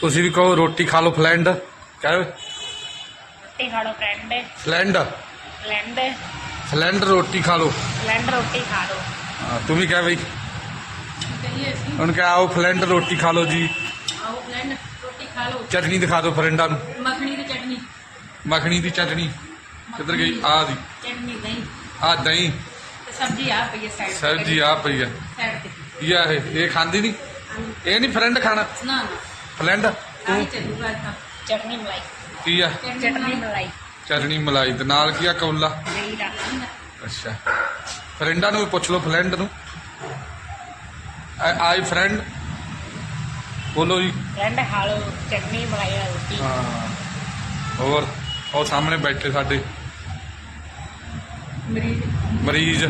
ਤੁਸੀਂ ਵੀ ਕਹੋ ਰੋਟੀ ਖਾ ਲਓ ਫਲੈਂਡ। ਕਹੋ ਰੋਟੀ ਖਾ ਲਓ ਫਰੈਂਡ ਫਲੈਂਡ। ਫਲੈਂਡ। ਫਲੈਂਡ ਰੋਟੀ ਖਾ ਲਓ। ਫਲੈਂਡ ਰੋਟੀ ਖਾ ਲਓ। ਹਾਂ, ਤੂੰ ਵੀ ਕਹਿ ਬਈ। ਹੁਣ ਕਹ ਆਓ ਫਲੈਂਡ ਰੋਟੀ ਖਾ ਲਓ ਜੀ। ਆਓ ਫਲੈਂਡ ਰੋਟੀ ਖਾ ਲਓ। ਚਟਨੀ ਦਿਖਾ ਦਿਓ ਫਰੈਂਡਾਂ ਨੂੰ। ਮੱਖਣੀ ਦੀ ਚਟਨੀ। ਮੱਖਣੀ ਦੀ ਚਟਨੀ। ਕਿੱਧਰ ਗਈ? ਆ ਦੀ ਚਟਨੀ ਨਹੀਂ ਆ ਦਹੀਂ। ਤੇ ਸਬਜ਼ੀ ਆ ਪਈ ਹੈ ਸਾਈਡ ਸਬਜ਼ੀ ਆ ਪਈ ਆ ਸਾਈਡ ਤੇ। ਇਹ? ਇਹ ਖਾਂਦੀ ਨਹੀਂ? ਇਹ ਨਹੀਂ ਫਰੈਂਡ ਖਾਣਾ? ਨਾ ਨਾ। ਫਲੈਂਡ ਆਹੀ ਚੱਲੂਗਾ ਤਾਂ। ਚਟਨੀ ਮਲਾਈ। ਕੀ ਆ? ਚਟਨੀ ਮਲਾਈ। ਚਟਨੀ ਮਲਾਈ ਤੇ ਨਾਲ ਕੀ ਆ ਕੌਲਾ? ਦਹੀਂ ਦਾ ਅੱਛਾ। ਫਰੈਂਡਾਂ ਨੂੰ ਵੀ ਪੁੱਛ ਲਓ ਫਰੈਂਡ ਨੂੰ। ਆਈ ਫਰੈਂਡ। ਬੋਲੋ ਜੀ। ਫਰੈਂਡ ਲਓ ਚਟਨੀ ਮਲਾਈ ਵਾਲੀ ਰੋਟੀ। ਹਾਂ। ਹੋਰ ਉਹ ਸਾਹਮਣੇ ਬੈਠੇ ਸਾਡੇ। ਮਰੀਜ਼। ਮਰੀਜ਼।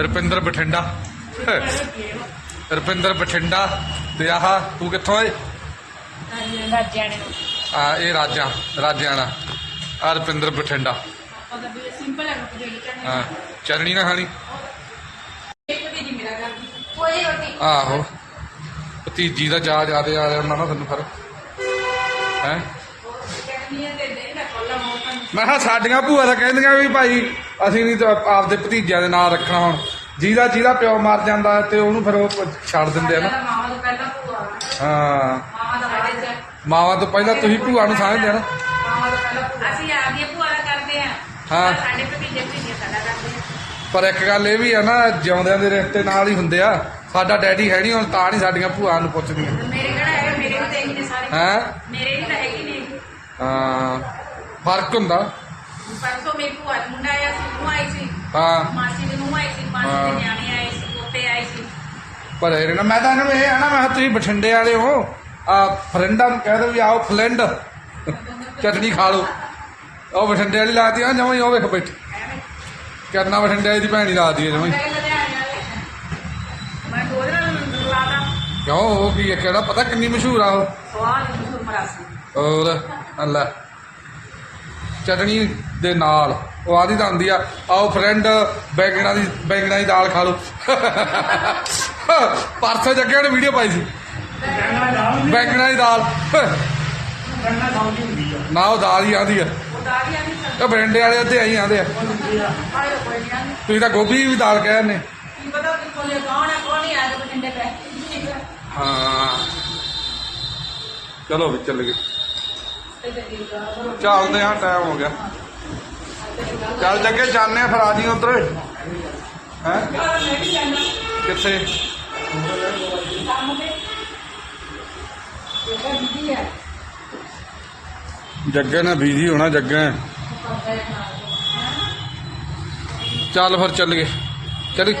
ਰੁਪਿੰਦਰ ਬਠਿੰਡਾ। ਰੁਪਿੰਦਰ ਬਠਿੰਡਾ ਤੇ ਆਹ ਤੂੰ ਕਿੱਥੋਂ ਏ ਰਾਜਿਆਂ ਨੇ ਆ ਇਹ ਰਾਜਾ ਰਾਜਿਆਣਾ। ਆ ਰੁਪਿੰਦਰ ਬਠਿੰਡਾ। ਉਹਦਾ ਵੀ ਸਿੰਪਲ ਹੈ ਰੋਟੀ ਦੀ ਹਾਂ ਚਟਣੀ ਨਾ ਖਾਣੀ। ਇੱਕ ਵੀ ਜੀ ਮੇਰਾ ਗੱਲ ਕੋਈ ਰੋਟੀ। ਆਹੋ। ਭਤੀਜੀ ਦਾ ਜਾ ਜਾਦੇ ਆ ਰਿਹਾ ਨਾ ਤੈਨੂੰ ਫਿਰ ਹੈ? ਚਟਨੀ ਦੇ ਦੇ ਨਾ ਕੋਲਾ ਮੋਟਾ। ਮੈਂ ਕਿਹਾ ਸਾਡੀਆਂ ਭੂਆ ਤਾਂ ਕਹਿੰਦੀਆਂ ਵੀ ਭਾਈ ਅਸੀਂ ਨਹੀਂ ਤਾਂ ਆਪਦੇ ਭਤੀਜਿਆਂ ਦੇ ਨਾਂ ਰੱਖਣਾ ਹੁਣ। ਜਿਹਦਾ ਜਿਹਦਾ ਪਿਓ ਮਰ ਜਾਂਦਾ ਤੇ ਉਹਨੂੰ ਫਿਰ ਉਹ ਛੱਡ ਦਿੰਦੇ ਆ ਨਾ। ਮਾਵਾ ਤੋਂ ਪਹਿਲਾਂ ਭੂਆ ਹਾਂ। ਮਾਵਾ ਦਾ ਸਾਡੇ ਚ ਮਾਵਾਂ ਤੋਂ ਪਹਿਲਾਂ ਤੁਸੀਂ ਭੂਆ ਨੂੰ ਸਮਝਦੇ ਆ ਨਾ ਮਾਵਾ ਤੋਂ ਪਹਿਲਾਂ ਭੂਆ ਅਸੀਂ ਆ ਗਏ ਭੂਆ ਦਾ ਕਰਦੇ ਆ। ਹਾਂ। ਸਾਡੇ ਭਤੀਜੇ ਭਤੀਜੇ ਸਾਡਾ ਕਰਦੇ ਆ। ਪਰ ਇੱਕ ਗੱਲ ਇਹ ਵੀ ਆ ਨਾ ਜਿਉਂਦਿਆਂ ਦੇ ਰਿਸ਼ਤੇ ਨਾਲ ਹੀ ਹੁੰਦੇ ਆ। ਸਾਡਾ ਡੈਡੀ ਹੈ ਨਹੀਂ ਹੁਣ ਤਾਂ ਨਹੀਂ ਸਾਡੀਆਂ ਭੂਆ ਨੂੰ ਪੁੱਛਦੀਆਂ। ਮੇਰੇ ਕਿਹੜਾ ਹੈ ਮੇਰੇ ਵੀ ਤਾਂ ਇਹੀ ਨੇ ਸਾਰੇ। ਹੈ? ਮੇਰੇ ਵੀ ਤਾਂ ਹੈਗੇ ਨੇ। ਹਾਂ। ਫ਼ਰਕ ਹੁੰਦਾ। ਪਰਸੋਂ ਮੇਰੀ ਭੂਆ ਦਾ ਮੁੰਡਾ ਆਇਆ ਸੀ ਉਹ ਆਈ ਸੀ। ਹਾਂ। ਮਾਸੀ ਦੇ ਨੂੰ ਆਈ ਸੀ ਪੰਜ ਹਾਂ। ਦੇ ਨਿਆਣੇ ਆਏ ਸੀ ਪੋਤੇ ਆਏ ਸੀ। ਪਰ ਇਹ ਨਾ ਮੈਂ ਤਾਂ ਇਹਨਾਂ ਨੂੰ ਇਹ ਆ ਨਾ ਮੈਂ ਕਿਹਾ ਤੁਸੀਂ ਬਠਿੰਡੇ ਵਾਲੇ ਹੋ ਆ ਫਰੈਂਡਾਂ ਨੂੰ ਕਹਿ ਦੋ ਵੀ ਆਓ ਫਲੈਂਡ ਚਟਨੀ ਖਾ ਲਓ। ਉਹ ਬਠਿੰਡੇ ਵਾਲੀ ਲਾਤੀ ਆ ਜਮਾਂ ਹੀ ਉਹ ਵੇਖ ਬੈਠੀ। ਐਵੇਂ ਕਰਨਾ ਬਠਿੰਡੇ ਵਾਲੀ ਦੀ ਭੈਣੀ ਲਾਤੀ ਹੈ ਜਮਾਂ ਹੀ। ਮੈਂ ਲੁਧਿਆਣੇ ਵਾਲੇ ਮੈਂ ਦੋ ਦਿਨ ਲਾਦਾ ਕਿਉਂ ਉਹ ਕੀ ਹੈ ਕਿਹੜਾ ਪਤਾ ਕਿੰਨੀ ਮਸ਼ਹੂਰ ਆ ਉਹ? ਸਵਾਲ ਨੂੰ ਮਰਾਸੀ। ਹੋਰ ਅੱਲਾ ਚਟਣੀ ਦੇ ਨਾਲ। ਉਹ ਆਦੀ ਤਾਂ ਹੁੰਦੀ ਆ, ਆਓ ਫਰੈਂਡ ਬੈਂਗਣਾ ਦੀ ਬੈਂਗਣਾ ਦੀ ਦਾਲ ਖਾ ਲਓ। ਪਰਸੋਂ ਜੱਗੇ ਨੇ ਵੀਡੀਓ ਪਾਈ ਸੀ। ਬੈਂਗਣਾ ਦੀ ਦਾਲ। ਨਾ, ਉਹ ਦਾਲ ਹੀ ਆਦੀ ਆ। ਉਹ ਦਾਦੀਆਂ ਬਰਿੰਡੇ ਵਾਲੇ ਉੱਤੇ ਆਈ ਆਂਦੇ ਆ। ਤੁਸੀਂ ਤਾਂ ਗੋਭੀ ਵੀ ਦਾਲ ਕਹਿ ਨੇ ਹਾਂ। ਚਲੋ ਵੀ ਚੱਲ ਗਏ। ਚੱਲਦੇ ਆ ਟਾਈਮ ਹੋ ਗਿਆ। ਚੱਲ ਜੱਗੇ ਜਾਣੇ ਆ ਫਿਰ, ਆ ਜੀ ਉਧਰ। ਹੈ? ਕਿੱਥੇ? ਜੱਗੇ ਨੇ ਬੀਜੀ ਹੋਣਾ, ਜੱਗੇ। ਚੱਲ ਫਿਰ ਚੱਲ ਗਏ ਚੱਲ।